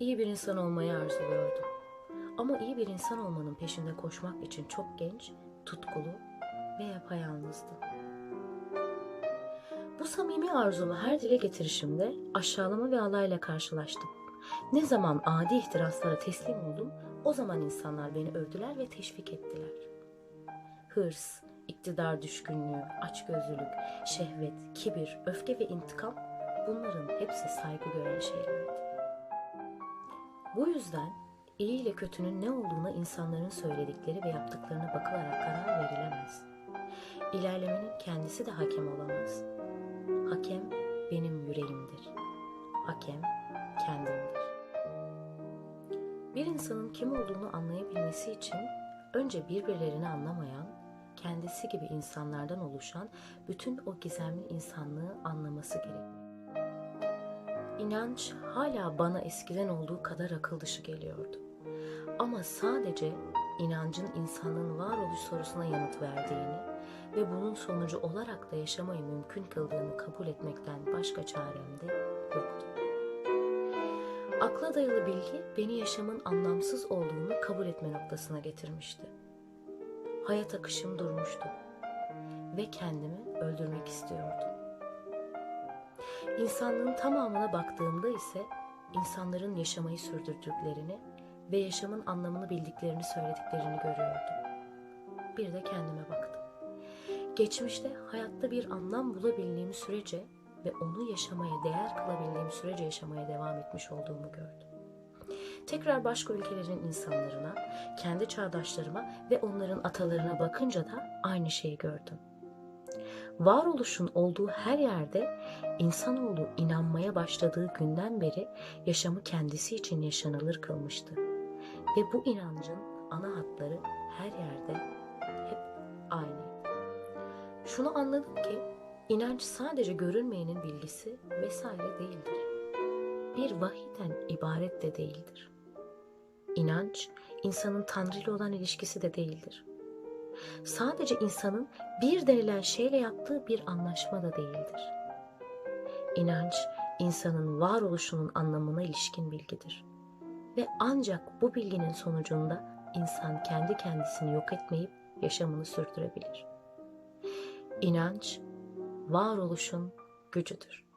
İyi bir insan olmayı arzuluyordum. Ama iyi bir insan olmanın peşinde koşmak için çok genç, tutkulu ve yapayalnızdım. Bu samimi arzumu her dile getirişimde aşağılama ve alayla karşılaştım. Ne zaman adi ihtiraslara teslim oldum, o zaman insanlar beni övdüler ve teşvik ettiler. Hırs, iktidar düşkünlüğü, açgözlülük, şehvet, kibir, öfke ve intikam bunların hepsi saygı gören şeylerdi. Bu yüzden iyi ile kötünün ne olduğuna insanların söyledikleri ve yaptıklarına bakılarak karar verilemez. İlerlemenin kendisi de hakem olamaz. Hakem benim yüreğimdir. Hakem kendimdir. Bir insanın kim olduğunu anlayabilmesi için önce birbirlerini anlamayan, kendisi gibi insanlardan oluşan bütün o gizemli insanlığı anlaması gerekir. İnanç hala bana eskiden olduğu kadar akıl dışı geliyordu. Ama sadece inancın insanlığın varoluş sorusuna yanıt verdiğini ve bunun sonucu olarak da yaşamayı mümkün kıldığını kabul etmekten başka çarem de yoktu. Akla dayalı bilgi beni yaşamın anlamsız olduğunu kabul etme noktasına getirmişti. Hayat akışım durmuştu ve kendimi öldürmek istiyordum. İnsanlığın tamamına baktığımda ise insanların yaşamayı sürdürdüklerini ve yaşamın anlamını bildiklerini söylediklerini görüyordum. Bir de kendime baktım. Geçmişte hayatta bir anlam bulabildiğim sürece ve onu yaşamaya değer kılabildiğim sürece yaşamaya devam etmiş olduğumu gördüm. Tekrar başka ülkelerin insanlarına, kendi çağdaşlarıma ve onların atalarına bakınca da aynı şeyi gördüm. Varoluşun olduğu her yerde insanoğlu inanmaya başladığı günden beri yaşamı kendisi için yaşanılır kılmıştı. Ve bu inancın ana hatları her yerde hep aynıydı. Şunu anladım ki inanç sadece görünmeyenin bilgisi vesaire değildir. Bir vahiden ibaret de değildir. İnanç insanın Tanrı ile olan ilişkisi de değildir. Sadece insanın bir denilen şeyle yaptığı bir anlaşma da değildir. İnanç insanın varoluşunun anlamına ilişkin bilgidir. Ve ancak bu bilginin sonucunda insan kendi kendisini yok etmeyip yaşamını sürdürebilir. İnanç varoluşun gücüdür.